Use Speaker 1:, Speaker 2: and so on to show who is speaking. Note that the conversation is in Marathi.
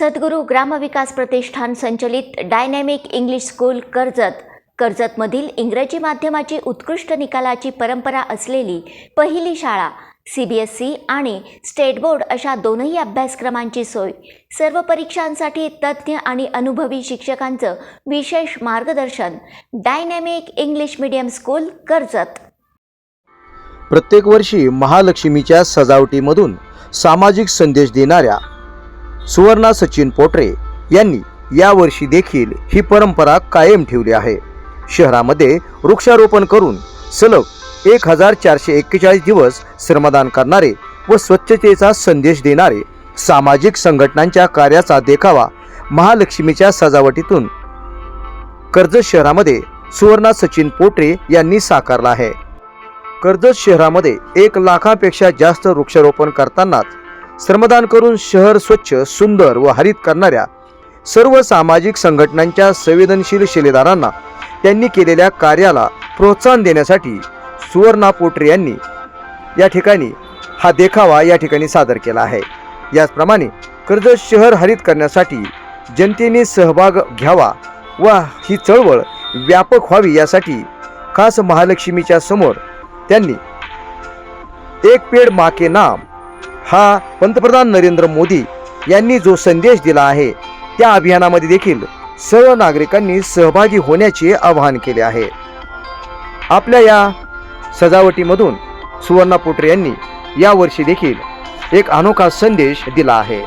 Speaker 1: सद्गुरू ग्रामविकास प्रतिष्ठान संचलित डायनॅमिक इंग्लिश स्कूल कर्जत. कर्जतमधील इंग्रजी माध्यमाची उत्कृष्ट निकालाची परंपरा असलेली पहिली शाळा सी बी एस सी आणि स्टेट बोर्ड अशा दोनही अभ्यासक्रमांची सोय. सर्व परीक्षांसाठी तज्ज्ञ आणि अनुभवी शिक्षकांचं विशेष मार्गदर्शन Dynamic English Medium School Karjat.
Speaker 2: प्रत्येक वर्षी महालक्ष्मीच्या सजावटीमधून सामाजिक संदेश देणाऱ्या सुवर्णा सचिन पोटरे यांनी यावर्षी देखील ही परंपरा कायम ठेवली आहे. शहरामध्ये वृक्षारोपण करून सलग एक हजार चारशे एक्केचाळीस दिवस श्रमदान करणारे व स्वच्छतेचा संदेश देणारे सामाजिक संघटनांच्या कार्याचा देखावा महालक्ष्मीच्या सजावटीतून कर्जत शहरामध्ये सुवर्णा सचिन पोटरे यांनी साकारला आहे. कर्जत शहरामध्ये एक लाखापेक्षा जास्त वृक्षारोपण करतानाच श्रमदान करून शहर स्वच्छ सुंदर व हरित करणाऱ्या सर्व सामाजिक संघटनांच्या संवेदनशील शिलेदारांना त्यांनी केलेल्या कार्याला प्रोत्साहन देण्यासाठी सुवर्णा पोटरे यांनी या ठिकाणी हा देखावा या ठिकाणी सादर केला आहे. याचप्रमाणे कर्जत शहर हरित करण्यासाठी जनतेने सहभाग घ्यावा व ही चळवळ व्यापक व्हावी यासाठी खास महालक्ष्मीच्या समोर त्यांनी एक पेड माके नाम हा पंतप्रधान नरेंद्र मोदी यांनी जो संदेश दिला आहे त्या अभियानामध्ये देखील सर्व नागरिकांनी सहभागी होण्याचे आवाहन केले आहे. आपल्या या सजावटीमधून सुवर्णा पोटरे यांनी यावर्षी देखील एक अनोखा संदेश दिला आहे.